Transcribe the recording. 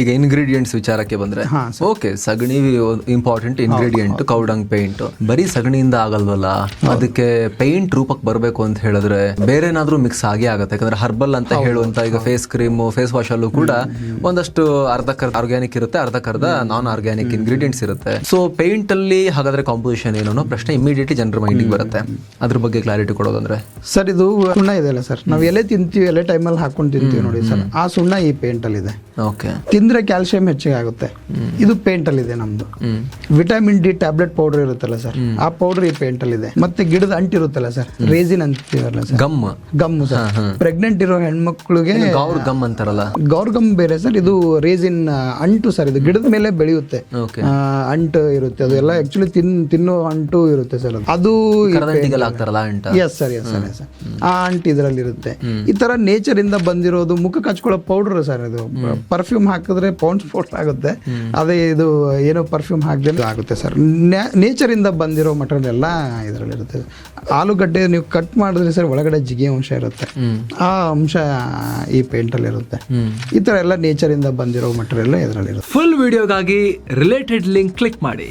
ಈಗ ಇಂಗ್ರೀಡಿಯೆಂಟ್ಸ್ ವಿಚಾರಕ್ಕೆ ಬಂದ್ರೆ ಓಕೆ ಸಗಣಿ ಇಂಪಾರ್ಟೆಂಟ್ ಇಂಗ್ರೀಡಿಯೆಂಟ್ ಕೌಡಂಗ್ ಪೇಂಟ್ ಬರೀ ಸಗಣಿಯಿಂದ ಆಗಲ್ವಲ್ಲ? ಅದಕ್ಕೆ ಪೇಂಟ್ ರೂಪಕ್ಕೆ ಬರಬೇಕು ಅಂತ ಹೇಳಿದ್ರೆ ಬೇರೆ ಏನಾದ್ರೂ ಮಿಕ್ಸ್ ಆಗೇ ಆಗುತ್ತೆ. ಯಾಕಂದ್ರೆ ಹರ್ಬಲ್ ಅಂತ ಹೇಳುವಂತ ಈಗ ಫೇಸ್ ಕ್ರೀಮ್ ಫೇಸ್ ವಾಶ್ ಅಲ್ಲೂ ಕೂಡ ಒಂದಷ್ಟು ಅರ್ಧಕ್ಕರ್ಧ ಆರ್ಗ್ಯಾನಿಕ್ ಇರುತ್ತೆ ಅರ್ಧಕ್ಕರ್ಧ ನಾನ್ ಆರ್ಗ್ಯಾನಿಕ್ ಇಂಗ್ರೀಡಿಯೆಂಟ್ಸ್ ಇರುತ್ತೆ. ಸೊ ಪೇಂಟ್ ಅಲ್ಲಿ ಹಾಗಾದ್ರೆ ಕಾಂಪೋಸಿಷನ್ ಏನು ಅನ್ನೋ ಪ್ರಶ್ನೆ ಇಮಿಡಿಯೇಟ್ಲಿ ಜನರ ಮೈಂಡಿಗೆ ಬರುತ್ತೆ. ಅದ್ರ ಬಗ್ಗೆ ಕ್ಲಾರಿಟಿ ಕೊಡೋದಂದ್ರೆ? ಸರ್ ಇದು ಸುಣ್ಣ ಇದೆಯಲ್ಲ ಸರ್? ನಾವು ಎಲ್ಲೇ ತಿಂತೀವಿ ಎಲೆ ಟೈಮಲ್ಲಿ ಹಾಕೊಂಡು ತಿಂತೀವಿ ನೋಡಿ ಸರ್. ಆ ಸುಣ್ಣ ಈ ಪೇಂಟ್ ಅಲ್ಲಿ ಇದೆ. ಓಕೆ ತಿಂದ್ರೆ ಕ್ಯಾಲ್ಸಿಯಂ ಹೆಚ್ಚಿಗೆ ಆಗುತ್ತೆ. ಇದು ಪೇಂಟ್ ಅಲ್ಲಿ ಇದೆ ನಮ್ದು. ವಿಟಮಿನ್ ಡಿ ಟ್ಯಾಬ್ಲೆಟ್ ಪೌಡರ್ ಇರುತ್ತಲ್ಲ ಸರ್ ಆ ಪೌಡರ್ ಈ ಪೇಂಟ್ ಅಲ್ಲಿ ಇದೆ. ಮತ್ತೆ ಗಿಡದ ಅಂಟಿರುತ್ತಲ್ಲ ಸರ್ ರೇಸಿನ್ ಅಂತೀವಲ್ಲ sir. Gum. Gum sir. Pregnant ಇರೋ ಹೆಣ್ಮಕ್ಳಿಗೆ ಗೌರ್ ಗಮ್ ಅಂತಾರಲ್ಲ. ಗೌರ್ಗಮ್ ಬೇರೆ ಸರ್ ಇದು ರೇಸಿನ್ ಅಂಟು ಸರ್ ಇದು ಗಿಡದ ಮೇಲೆ ಬೆಳೆಯುತ್ತೆ. ಅಂಟು ಇರುತ್ತೆ ಅದು ಎಲ್ಲ ಆಕ್ಚುಲಿ ತಿನ್ ತಿನ್ನೋ ಅಂಟು ಇರುತ್ತೆ ಸರ್ ಅದು. Yes sir yes sir sir. ಆ ಅಂಟು ಇದರಲ್ಲಿ ಇರುತ್ತೆ. ಈ ತರ ನೇಚರ್ ಇಂದ ಬಂದಿರೋದು ಮುಖ ಕಚ್ಕೊಳ್ಳೋ ಪೌಡರ್ ಸರ್ ಇದು ಪರ್ಫ್ಯೂಮ್ ಹಾಕಿದ್ರೆ ಪೌಂಡ್ಸ್ ಪೌಡರ್ ಆಗುತ್ತೆ. ಅದೇ ಇದು ಏನೋ ಪರ್ಫ್ಯೂಮ್ ಹಾಕಿದ್ರೆ ಆಗುತ್ತೆ ಸರ್. ನೇಚರ್ ಇಂದ ಬಂದಿರೋ ಮಟೀರಿಯಲ್ ಎಲ್ಲ ಇದರಲ್ಲಿ ಇರುತ್ತೆ ಆಲೂಗಡ್ಡೆ ನೀವು ಕಟ್ ಮಾಡಿದ್ರೆ ಸರ್ ಒಳಗಡೆ ಜಿಗಿ ಅಂಶ ಇರುತ್ತೆ. ಆ ಅಂಶ ಈ ಪೇಂಟ್ ಅಲ್ಲಿ ಇರುತ್ತೆ. ಈ ತರ ಎಲ್ಲ ನೇಚರ್ ಇಂದ ಬಂದಿರೋ ಮಟೀರಿಯಲ್ ಇದರಲ್ಲಿ ಇರುತ್ತೆ ಫುಲ್ ವಿಡಿಯೋಗಾಗಿ ರಿಲೇಟೆಡ್ ಲಿಂಕ್ ಕ್ಲಿಕ್ ಮಾಡಿ.